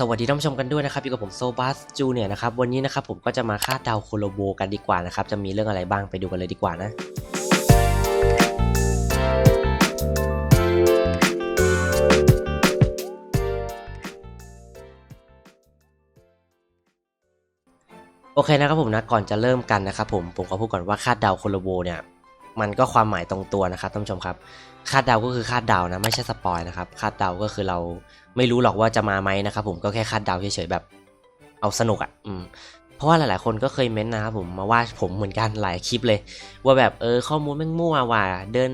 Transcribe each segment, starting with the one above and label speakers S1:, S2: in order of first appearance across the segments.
S1: สวัสดีท่านผู้ชมกันด้วยนะครับอยู่กับผมโซบัสจูเนี่ยนะครับวันนี้นะครับผมก็จะมาคาดเดาโคโลโบกันดีกว่านะครับจะมีเรื่องอะไรบ้างไปดูกันเลยดีกว่านะโอเคนะครับผมนะก่อนจะเริ่มกันนะครับผมผมขอพูดก่อนว่าคาดเดาโคโลโบเนี่ยมันก็ความหมายตรงตัวนะครับท่านผู้ชมครับ คาดเดาก็คือคาดเดานะไม่ใช่สปอยนะครับคาดเดาก็คือเรา ไม่รู้หรอกว่าจะมาไหมนะครับผมก็แค่คาดเดาเฉยๆแบบ เอาสนุกอะ่ะอืมเพราะว่าหลายๆคนก็เคยเม้นต์นะครับผมมาว่าผมเหมือนกันหลายคลิปเลย ว่าแบบเออข้อมูลแม่งมั่วว่ะเดิน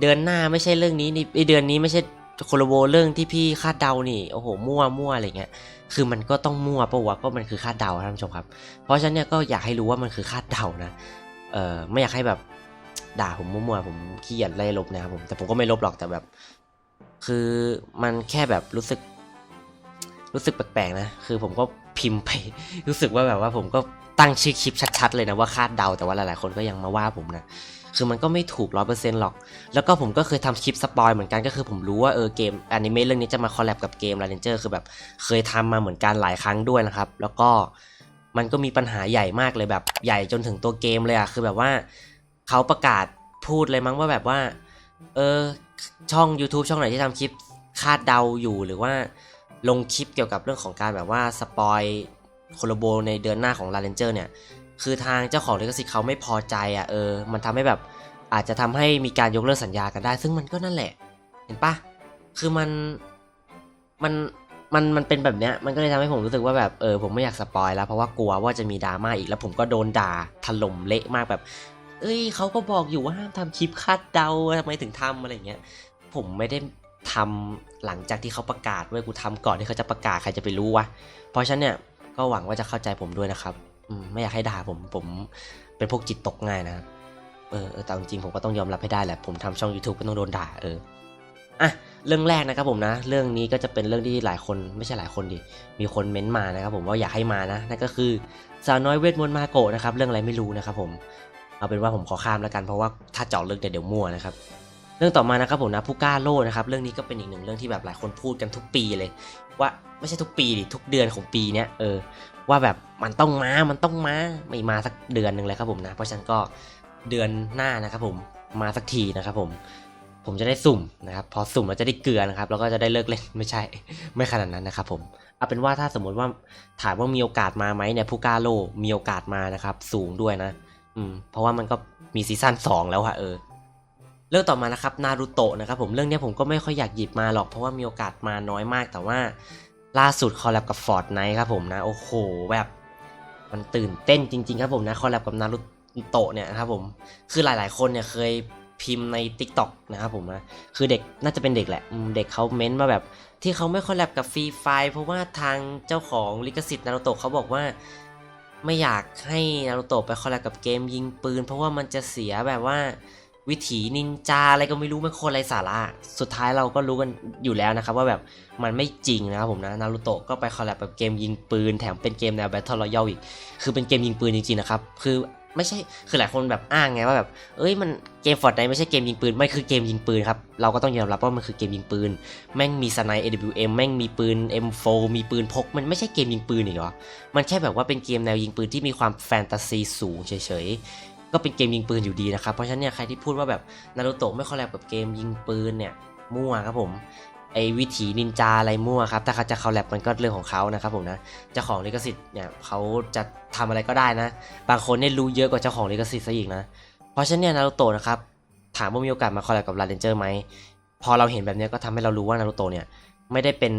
S1: เดือนหน้าไม่ใช่เรื่องนี้นี่เดือนนี้ไม่ใช่โคโลโบเรื่องที่พี่คาดเดานี่โอ้โหมั่วมั่วอะไรเงี้ยคือมันก็ต้องมั่วปะวะก็มันคือคาดเดาท่านผู้ชมครับ เพราะฉะนั้นเนี่ยก็อยากให้รู้ว่ามันคือคาดเดานะเออไม่อยากให้แบบด่าผมมั่วๆผมขี้เกียจไล่ลบนะครับผมแต่ผมก็ไม่ลบหรอกแต่แบบ คือมันแค่แบบรู้สึก รู้สึกแปลกๆนะ คือผมก็พิมพ์ไป รู้สึกว่าแบบว่าผมก็ตั้งชื่อคลิปชัดๆเลยนะว่าคาดเดาแต่ว่าหลายๆคนก็ยังมาว่าผมนะคือมันก็ไม่ถูกร้อยเปอร์เซ็นต์หรอก แล้วก็ผมก็เคยทำคลิปสปอยเหมือนกันก็คือผมรู้ว่าเออเกมอนิเมะเรื่องนี้จะมาคอลแลบกับเกม r า n เจอร์คือแบบเคยทำมาเหมือนกันหลายครั้งด้วยนะครับ แล้วก็มันก็มีปัญหาใหญ่มากเลยแบบใหญ่จนถึงตัวเกมเลยอะคือแบบว่าเขาประกาศพูดเลยมั้งว่าแบบว่า เออช่อง YouTube ช่องไหนที่ทำคลิปคาดเดาอยู่หรือว่าลงคลิปเกี่ยวกับเรื่องของการแบบว่าสปอยโคโลโบในเดือนหน้าของ r า n เจอร์เนี่ย คือทางเจ้าของลิขสิทธิ์เขาไม่พอใจอะเออ มันทำให้แบบอาจจะทำให้มีการยกเลิกสัญญากันได้ ซึ่งมันก็นั่นแหละ เห็นปะคือมันมันมันมันเป็นแบบเนี้ยมันก็เลยทำให้ผมรู้สึกว่าแบบเออผมไม่อยากสปอยแล้วเพราะว่ากลัวว่าจะมีดราม่าอีกแล้วผมก็โดนด่าถล่มเละมากแบบ เอ้ยเขาก็บอกอยู่ว่าห้ามทำคลิปคาดเดาทำไมถึงทำอะไรเงี้ย ผมไม่ได้ทำหลังจากที่เขาประกาศเว้กูทำก่อนที่เขาจะประกาศใครจะไปรู้วะ เพราะฉะนั้นเนี่ยก็หวังว่าจะเข้าใจผมด้วยนะครับอืมไม่อยากให้ด่าผมผมเป็นพวกจิตตกง่ายนะเออแต่จริงผมก็ต้องยอมรับให้ได้แหละ ผมทำช่อง YouTube ก็ต้องโดนด่าเอออะเรื่องแรกนะครับผมนะ เรื่องนี้ก็จะเป็นเรื่องที่หลายคนไม่ใช่หลายคนดิมีคนเม้นต์มานะครับผมว่าอยากให้มานะนั่นก็คือสาวน้อยเวทมนต์มาโกะนะครับ เรื่องอะไรไม่รู้นะครับผม เอาเป็นว่าผมขอข้ามแล้วกันเพราะว่าถ้าเจาะเรื่องเดี๋ยวมั่วนะครับเรื่องต่อมานะครับผมนะผู้กล้าโลนะครับเรื่องนี้ก็เป็นอีกหนึ่งเรื่องที่แบบหลายคนพูดกันทุกปีเลย ว่าไม่ใช่ทุกปีดิทุกเดือนของปีเนี้ยเออว่าแบบมันต้องมา มันต้องมาไม่มาสักเดือนหนึ่งเลยครับผมนะ เพราะฉะนั้นก็เดือนหน้านะครับผมมาสักทีนะครับผมผมจะได้สุ่มนะครับพอสุ่มเราจะได้เกลือนะครับแล้วก็จะได้เลิกเล่นไม่ใช่ไม่ขนาดนั้นนะครับผมเอาเป็นว่าถ้าสมมติว่าถามว่ามีโอกาสมาไหมเนี่ยผู้กล้าโลมีโอกาสมานะครับสูงด้วยนะ อืม เพราะว่ามันก็มีซีซั่นสองแล้วอะเออ เรื่องต่อมานะครับนารูโตะนะครับผมเรื่องนี้ผมก็ไม่ค่อยอยากหยิบมาหรอกเพราะว่ามีโอกาสมาน้อยมาก แต่ว่าล่าสุดคอลแลบกับฟอร์ดไนท์ครับผมนะ โอ้โหแบบมันตื่นเต้นจริง ๆ ครับผมนะคอลแลบกับนารูโตะเนี่ยนะครับผมคือหลาย ๆ คนเนี่ยเคยพิมพ์ใน t ิ k t o k นะครับผมนะคือเด็กน่าจะเป็นเด็กแหละเด็กเขาเม้นต์มาแบบที่เขาไม่คอลแลบกับฟรีไฟเพราะว่าทางเจ้าของลิขสิทธิ์นารูโตะเขาบอกว่า ไม่อยากให้นารูโตะไปคอลแลบกับเกมยิงปืน เพราะว่ามันจะเสียแบบว่าวิถีนินจาอะไรก็ไม่รู้มันคนไรสาระ สุดท้ายเราก็รู้กันอยู่แล้วนะครับ ว่าแบบมันไม่จริงนะครับผมนะนารูโตะก็ไปคอลแลบกับเกมยิงปืน แถมเป็นเกมแนวแบทเทิลรอยัลอีก คือเป็นเกมยิงปืนจริงๆนะครับ คือ ไม่ใช่คือหลายคนแบบอ้างไงว่าแบบเอ้ยมันเกมฟอร์ดไนไม่ใช่เกมยิงปืนไม่คือเกมยิงปืนครับเราก็ต้องยอมรับว่ามันคือเกมยิงปืน แม่งมีสไน AWM แม่งมีปืน M4 มีปืนพก มันไม่ใช่เกมยิงปืนอีกเหรอมันแค่แบบว่าเป็นเกมแนวยิงปืนที่มีความแฟนตาซีสูงเฉยๆก็เป็นเกมยิงปืนอยู่ดีนะครับเพราะฉะนั้นเนี่ยใครที่พูดว่าแบบนารูโตะไม่คอลแลบกับเกมยิงปืนเนี่ยมั่วครับผม ไอ้วิถีนินจาอะไรมั่วครับ ถ้าเขาจะคอลแลบมันก็เรื่องของเขานะครับผมนะเจ้าของลิขสิทธิ์เนี่ยเขาจะทำอะไรก็ได้นะ บางคนเนี่ยรู้เยอะกว่าเจ้าของลิขสิทธิ์ซะอีกนะ เพราะฉะนั้นเนี่ยนารูโตะนะครับถามว่ามีโอกาสมาคอลแลบกับลาเรนเจอร์ไหมพอเราเห็นแบบนี้ก็ทำให้เรารู้ว่านารูโตะเนี่ยไม่ได้เป็น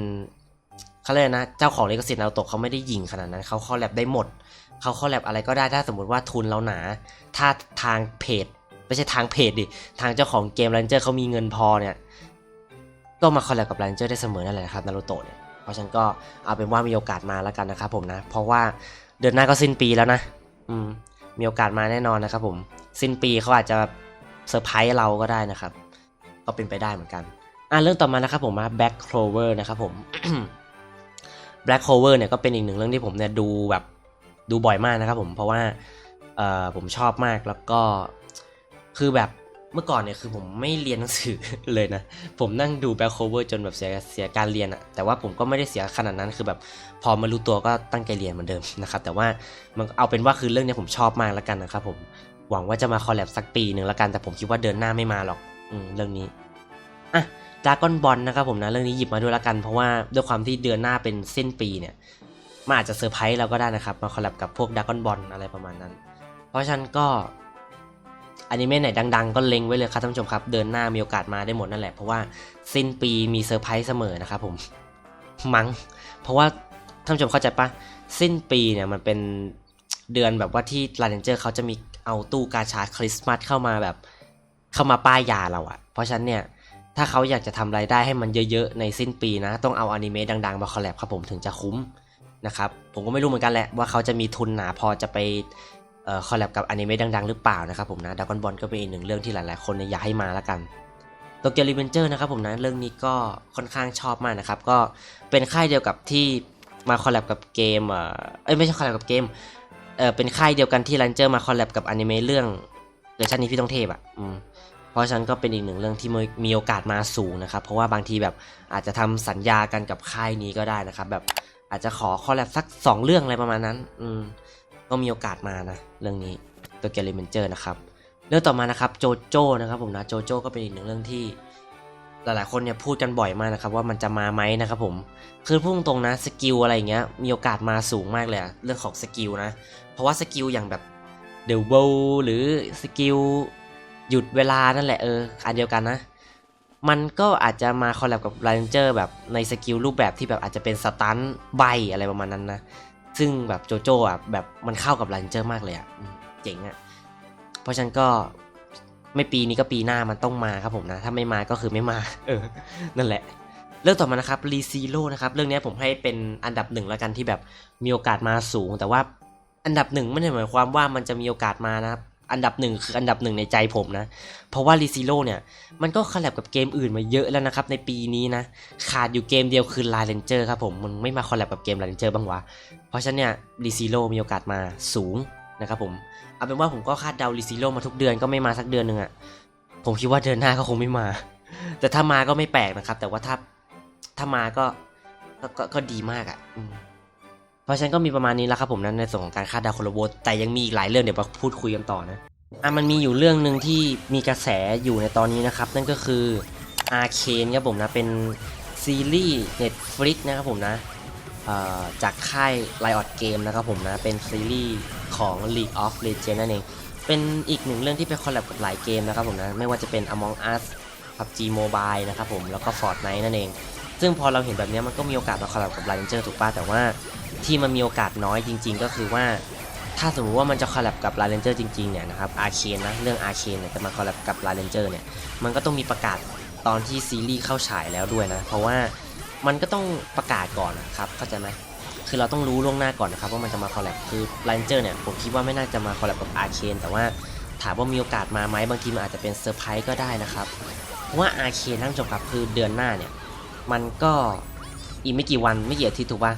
S1: เขาเรียนะเจ้าของลิขสิทธิ์นารูโตะเขาไม่ได้ยิงขนาดนั้นเขาคอลแลบได้หมดเขาคอลแลบอะไรก็ได้ถ้าสมมติว่าทุนเราหนา ถ้าทางเพจไม่ใช่ทางเพจดิทางเจ้าของเกม r รนเจอร์เขามีเงินพอเนี่ย ก็มาคอลแลบกับ r รนเจอร์ได้เสมอนั่นแหละครับนารูโตะเนี่ยเพราะฉะนั้นก็เอาเป็นว่ามีโอกาสมาแล้วกันนะครับผมนะ เพราะว่าเดือนหน้าก็สิ้นปีแล้วนะ อืม มีโอกาสมาแน่นอนนะครับผม สิ้นปีเขาอาจจะเซอร์ไพรส์เราก็ได้นะครับ ก็เป็นไปได้เหมือนกัน อะเรื่องต่อมานะครับผมมา Black Clover นะครับผม Black Clover เนี่ยก็เป็นอีกหนึ่งเรื่องที่ผมเนี่ยดูแบบดูบ่อยมากนะครับผมเพราะว่าเอ่อผมชอบมากแล้วก็คือแบบ เมื่อก่อนเนี่ยคือผมไม่เรียนหนังสือเลยนะ ผมนั่งดูแบ็คโคเวอร์จนแบบเสียเสียการเรียนอะแต่ว่าผมก็ไม่ได้เสียขนาดนั้นคือแบบพอมารู้ตัวก็ตั้งใจเรียนเหมือนเดิมนะครับ แต่ว่ามันเอาเป็นว่าคือเรื่องเนี้ยผมชอบมากแล้วกันนะครับผมหวังว่าจะมาคอลแลบสักปีหนึ่งแล้วกันแต่ผมคิดว่าเดินหน้าไม่มาหรอกอืมเรื่องนี้อะดากอนบอลนะครับผมนะเรื่องนี้หยิบมาด้วยละกันเพราะว่าด้วยความที่เดือนหน้าเป็นสิ้นปีเนี่ยมันอาจจะเซอร์ไพรส์เราก็ได้นะครับมาคอลแลบกับพวกดากอนบอลอะไรประมาณนั้น เพราะฉะนั้นก็ อนิเมะไหนดังๆ ก็เล็งไว้เลยครับท่านผู้ชมครับ เดินหน้ามีโอกาสมาได้หมดนั่นแหละ เพราะว่าสิ้นปีมีเซอร์ไพรส์เสมอนะครับผม มัง้ง เพราะว่าท่านผู้ชมเข้าใจปะสิ้นปีเนี่ยมันเป็นเดือนแบบว่าที่ลาเรนเจอร์เขาจะมีเอาตู้กาชาคริสต์มาสเข้ามาแบบเข้ามาป้ายยาเราอะเพราะฉะนั้นเนี่ยถ้าเขาอยากจะทำรายได้ให้มันเยอะๆ ในสิ้นปีนะ ต้องเอาอนิเมะดังๆ มาคอลแลบครับผมถึงจะคุ้มนะครับ ผมก็ไม่รู้เหมือนกันแหละว่าเขาจะมีทุนหนาพอจะไป คอลแลบกับอนิเมะดังๆ หรือเปล่านะครับผมนะดากอนบอลก็เป็นอีกหนึ่งเรื่องที่หลายๆ คนเนี่ยอยากให้มาแล้วกันโตเกียวรีเวนเจอร์นะครับผมนะเรื่องนี้ก็ค่อนข้างชอบมากนะครับ ก็เป็นค่ายเดียวกับที่มาคอลแลบกับเกมเอ่อเอ้ยไม่ใช่คอลแลบกับเกมเออเป็นค่ายเดียวกันที่รันเจอร์มาคอลแลบกับอนิเมะเรื่องเวอร์ชันนี้พี่ต้องเทพอะอืมเพราะฉะนั้นก็เป็นอีกหนึ่งเรื่องที่มีโอกาสมาสูงนะครับ เพราะว่าบางทีแบบอาจจะทำสัญญากันกับค่ายนี้ก็ได้นะครับ แบบอาจจะขอคอลแลบสัก 2 เรื่องอะไรประมาณนั้น อืม ก็มีโอกาสมานะ เรื่องนี้ตัวเกลิเมนเจอร์นะครับเรื่องต่อมานะครับโจโจ้นะครับผมนะโจโจ้ก็เป็นอีกหนึ่งเรื่องที่ หลายๆคนเนี่ยพูดกันบ่อยมากนะครับ ว่ามันจะมาไหมนะครับผมคือพูดตรงนะสกิลอะไรเงี้ยมีโอกาสมาสูงมากเลยอะเรื่องของสกิลนะ เพราะว่าสกิลอย่างแบบเดลโบหรือสกิลหยุดเวลานั่นแหละเอออันเดียวกันนะ มันก็อาจจะมาคอลแลบกับ r รนเจอร์แบบในสกิลรูปแบบที่แบบอาจจะเป็นสตันใบอะไรประมาณนั้นนะ ซึ่งแบบโจโจ้อะแบบมันเข้ากับ r รนเจอร์มากเลยอะเจ๋งอะเพราะฉะนั้นก็ไม่ปีนี้ก็ปีหน้ามันต้องมาครับผมนะ ถ้าไม่มาก็คือไม่มา เออ นั่นแหละ เรื่องต่อมานะครับรีซีโร่นะครับ เรื่องนี้ผมให้เป็นอันดับหนึ่งแล้วกันที่แบบมีโอกาสมาสูง แต่ว่าอันดับหนึ่งไม่ได้หมายความว่ามันจะมีโอกาสมานะครับ อันดับหนึ่งคืออันดับหนึ่งในใจผมนะ เพราะว่ารีซิโ o เนี่ย มันก็คอลแลบกับเกมอื่นมาเยอะแล้วนะครับ ในปีนี้นะ ขาดอยู่เกมเดียวคือลาเรนเจอร์ครับผม มันไม่มาคอลแลบกับเกมลาเรนเจอร์บ้างวะ เพราะฉะนั้นเนี่ยรีซิโ o มีโอกาสมาสูงนะครับผม เอาเป็นว่าผมก็คาดเดารีซิโ o มาทุกเดือนก็ไม่มาสักเดือนหนึ่งอะผมคิดว่าเดือนหน้าก็คงไม่มา แต่ถ้ามาก็ไม่แปลกนะครับ แต่ว่าถ้าถ้ามาก็ก็ก็ก็ดีมากอะอืม เพราะฉะนั้นก็มีประมาณนี้แล้วครับผมนั้นในส่วนของการคาดเดาโคโลโบแต่ยังมีอีกหลายเรื่องเดี๋ยวมาพูดคุยกันต่อนะอะมันมีอยู่เรื่องหนึ่งที่มีกระแสอยู่ในตอนนี้นะครับ นั่นก็คืออาเคนครับผมนะเป็นซีรีส์ Netflix นะครับผมนะจากค่าย Riot Game นะครับผมนะ เป็นซีรีส์ของ League of Legends นั่นเอง เป็นอีกหนึ่งเรื่องที่ไปคอลแลบกับหลายเกมนะครับผมนะ ไม่ว่าจะเป็น Among Us PUBG Mobile นะครับผม แล้วก็ Fortnite นั่นเอง ซึ่งพอเราเห็นแบบนี้มันก็มีโอกาสมาคอลแลบกับ Ranger ถูกป่ะแต่ว่า ที่มันมีโอกาสน้อยจริง ๆ ก็คือว่าถ้าสมมติว่ามันจะคอลแลบกับลาเรนเจอร์จริงๆเนี่ยนะครับอาเคนนะเรื่องอาเคนเนี่ยจะมาคอลแลบกับลาเรนเจอร์เนี่ยมันก็ต้องมีประกาศตอนที่ซีรีส์เข้าฉายแล้วด้วยนะ เพราะว่ามันก็ต้องประกาศก่อนนะครับเข้าใจไหมคือเราต้องรู้ล่วงหน้าก่อนนะครับว่ามันจะมาคอลแลบคือลาเรนเจอร์เนี่ยผมคิดว่าไม่น่าจะมาคอลแลบกับอาเคนแต่ว่าถามว่ามีโอกาสมาไหมบางทีมันอาจจะเป็นเซอร์ไพรส์ก็ได้นะครับเพราะว่าอาเคนท่านผู้ชมครับคือเดือนหน้าเนี่ยมันก็อีกไม่กี่วันไม่กี่อาทิตย์ถูกปะ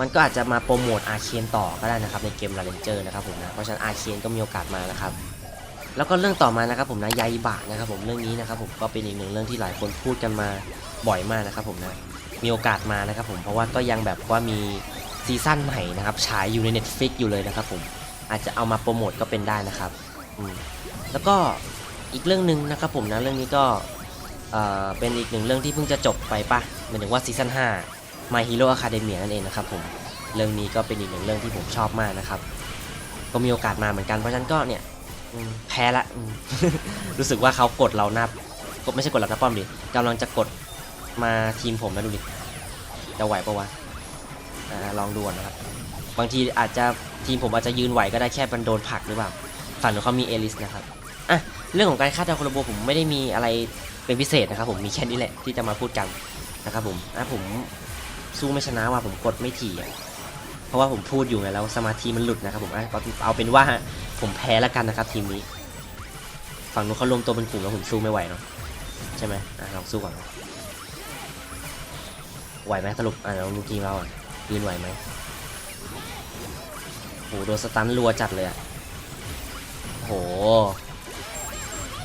S1: มันก็อาจจะมาโปรโมทอาเคนต่อก็ได้นะครับในเกมลาเรนเจอร์นะครับผมนะเพราะฉะนั้นอาเคนก็มีโอกาสมานะครับแล้วก็เรื่องต่อมานะครับผมนะยาอิบะนะครับผมเรื่องนี้นะครับผมก็เป็นอีกหนึ่งเรื่องที่หลายคนพูดกันมาบ่อยมากนะครับผมนะมีโอกาสมานะครับผมเพราะว่าก็ยังแบบว่ามีซีซั่นใหม่นะครับฉายอยู่ใน Netflix อยู่เลยนะครับผมอาจจะเอามาโปรโมทก็เป็นได้นะครับอืมแล้วก็อีกเรื่องหนึ่งนะครับผมนะเรื่องนี้ก็เอ่อเป็นอีกหนึ่งเรื่องที่เพิ่งจะจบไปปะหมายถึงว่าซีซั่น5 My Hero Academia นั่นเองนะครับผมเรื่องนี้ก็เป็นอีกหนึ่งเรื่องที่ผมชอบมากนะครับ ก็มีโอกาสมาเหมือนกันเพราะฉะนั้นก็เนี่ยแพ้ละ รู้สึกว่าเขากดเรานับก็ไม่ใช่กดเรานับป้อมดิกำลังจะกดมาทีมผมนะดูดิจะไหวปะวะลองดูนะครับ บางทีอาจจะทีมผมอาจจะยืนไหวก็ได้แค่มันโดนผลักหรือเปล่าฝันู้นเขามีเอลิสนะครับอะเรื่องของการคาดเดาโคโลโบผมไม่ได้มีอะไรเป็นพิเศษนะครับผมมีแค่นี้แหละที่จะมาพูดกันนะครับผมอะผม สู้ไม่ชนะว่ะผมกดไม่ถี่อะเพราะว่าผมพูดอยู่ไงแล้วสมาธิมันหลุดนะครับผมอะเอาเอาเป็นว่าผมแพ้แล้วกันนะครับทีมนี้ ฝั่งนู้นเขารวมตัวเป็นกลุ่มแล้วผมสู้ไม่ไหวเนาะใช่ไหมอะลองสู้ก่อนไหวไหมสรุปอะลองดูทีมเราอะยืนไหวไหมโหโดนสตันรัวจัดเลยอะโห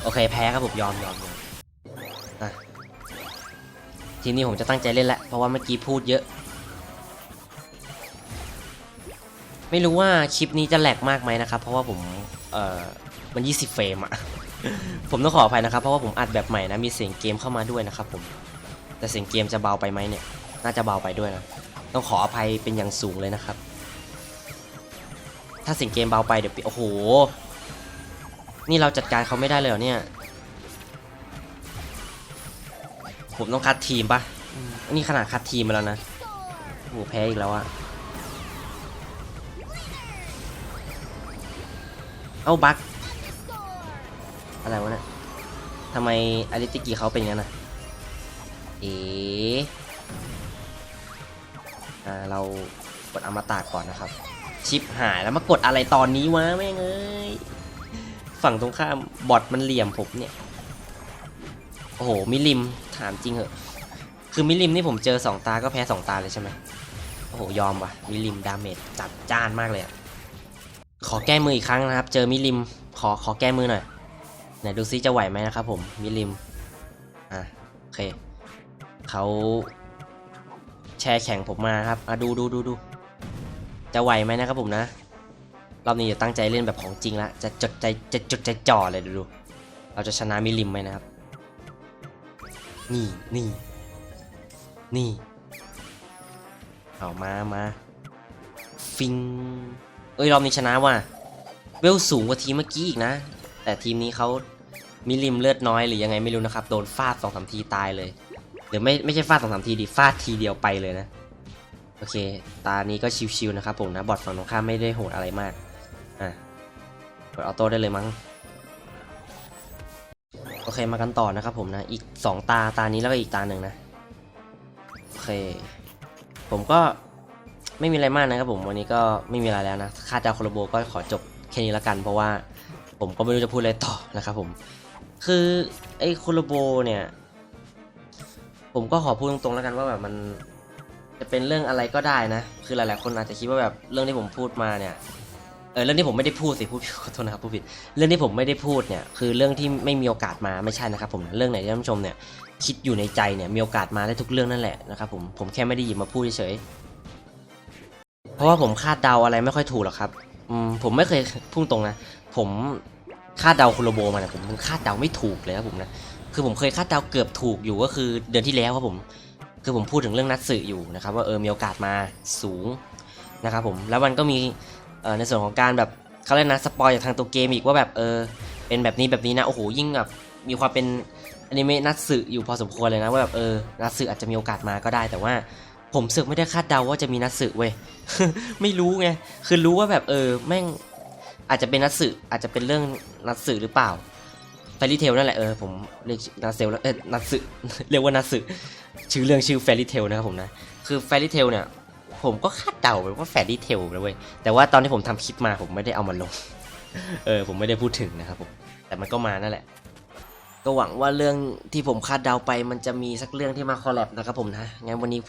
S1: โอเคแพ้ครับผมยอมยอมยอมอะ ทีนี้ผมจะตั้งใจเล่นแล้วเพราะว่าเมื่อกี้พูดเยอะ ไม่รู้ว่าคลิปนี้จะแหลกมากไหมนะครับ เพราะว่าผมเอ่อมัน 20 เฟรมอะผมต้องขออภัยนะครับเพราะว่าผมอัดแบบใหม่นะมีเสียงเกมเข้ามาด้วยนะครับผมแต่เสียงเกมจะเบาไปไหมเนี่ย น่าจะเบาไปด้วยนะต้องขออภัยเป็นอย่างสูงเลยนะครับ ถ้าเสียงเกมเบาไปเดี๋ยวโอ้โห นี่เราจัดการเขาไม่ได้เลยเหรอเนี่ย ผมต้องคัดทีมปะนี่ขนาดคัดทีมมาแล้วนะโหแพ้อีกแล้วอะเอาบักอะไรวะเนี่ยทำไมอาริติกิเขาเป็นงั้นนะเอ๋เรากดอมตะก่อนนะครับ ชิปหายแล้วมากดอะไรตอนนี้วะแม่งเอ้ย ฝั่งตรงข้ามบอทมันเหลี่ยมผมเนี่ย อ้โห มิลิม ถามจริงเหอะ คือมิลิมนี่ผมเจอสองตาก็แพ้สองตาเลยใช่ไหมโอ้โห ยอมว่ะ มิลิมดาเมจจัดจ้านมากเลยอะขอแก้มืออีกครั้งนะครับ เจอมิลิม ขอขอแก้มือหน่อย ไหนดูซิจะไหวไหมนะครับผม มิลิม อะ โอเค เขาแชร์แข่งผมมาครับอะดูดูดูดู จะไหวไหมนะครับผมนะ รอบนี้จะตั้งใจเล่นแบบของจริงละ จะจดใจจะจดใจจ่อเลยดูดู เราจะชนะมิลิมไหมนะครับ นี่นี่ นี่ เอามามาฟิง เอ้ย รอบนี้ชนะว่ะเวลสูงกว่าทีมเมื่อกี้อีกนะ แต่ทีมนี้เขามิลิมเลือดน้อยหรือยังไงไม่รู้นะครับ โดนฟาดสองสามทีตายเลยหรือไม่ไม่ใช่ฟาดสองสามทีดิฟาดทีเดียวไปเลยนะ โอเค ตานี้ก็ชิวๆนะครับผมนะ บอทฝั่งตรงข้ามไม่ได้โหดอะไรมาก อะกดออโต้ได้เลยมั้ง อเคมากันต่อนะครับผมนะ อีก 2 ตาตานี้แล้วก็อีกตาหนึ่งนะ โอเค ผมก็ไม่มีอะไรมากนะครับผมวันนี้ก็ไม่มีอะไรแล้วนะคาดดาวโคโลโบก็ขอจบแค่นี้ละกัน เพราะว่าผมก็ไม่รู้จะพูดอะไรต่อนะครับผม คือไอ้โคโลโบเนี่ย ผมก็ขอพูดตรงๆแล้วกันว่าแบบมันจะเป็นเรื่องอะไรก็ได้นะ คือหลายๆคนอาจจะคิดว่าแบบเรื่องที่ผมพูดมาเนี่ย เออเรื่องที่ผมไม่ได้พูดสิพูดขอโทษนะครับพูดผิด เรื่องที่ผมไม่ได้พูดเนี่ยคือเรื่องที่ไม่มีโอกาสมาไม่ใช่นะครับผมเรื่องไหนที่ท่านผู้ชมเนี่ยคิดอยู่ในใจเนี่ยมีโอกาสมาได้ทุกเรื่องนั่นแหละนะครับผมผมแค่ไม่ได้หยิบมาพูดเฉยๆเพราะว่าผมคาดเดาอะไรไม่ค่อยถูกหรอกครับอืมผมไม่เคยพูดตรงนะผมคาดเดาคุโรโบมาเนี่ยผมคาดเดาไม่ถูกเลยครับผมนะคือผมเคยคาดเดาเกือบถูกอยู่ก็คือเดือนที่แล้วครับผม คือผมพูดถึงเรื่องนัดสื่ออยู่นะครับว่าเออมีโอกาสมาสูงนะครับผมแล้วมันก็มี ในส่วนของการแบบเขาเรียกนะสปอยจากทางตัวเกมอีกว่าแบบเออเป็นแบบนี้แบบนี้นะโอ้โหยิ่งแบบมีความเป็นอนิเมะนัดสื่อยู่พอสมควรเลยนะว่าแบบเออนัดสื่อาจจะมีโอกาสมาก็ได้แต่ว่าผมสึกไม่ได้คาดเดาว่าจะมีนัดสื่อเว้ยไม่รู้ไงคือรู้ว่าแบบเออแม่งอาจจะเป็นนัดสื่อาจจะเป็นเรื่องนัดสื่อหรือเปล่าแฟรี่เทลนั่นแหละเออผมเรียกนัดเซลเออนัดสื่อเรียกว่านัดสื่อชื่อเรื่องชื่อ Fairy Tail นะครับผมนะคือ Fairy Tail เนี่ย ผมก็คาดเดาไปว่า Fairy Tail นะเว้ยแต่ว่าตอนที่ผมทำคลิปมาผมไม่ได้เอามันลง เออผมไม่ได้พูดถึงนะครับผมแต่มันก็มานั่นแหละ ก็หวังว่าเรื่องที่ผมคาดเดาไป มันจะมีสักเรื่องที่มาคอลแลบนะครับผมนะงั้นวันนี้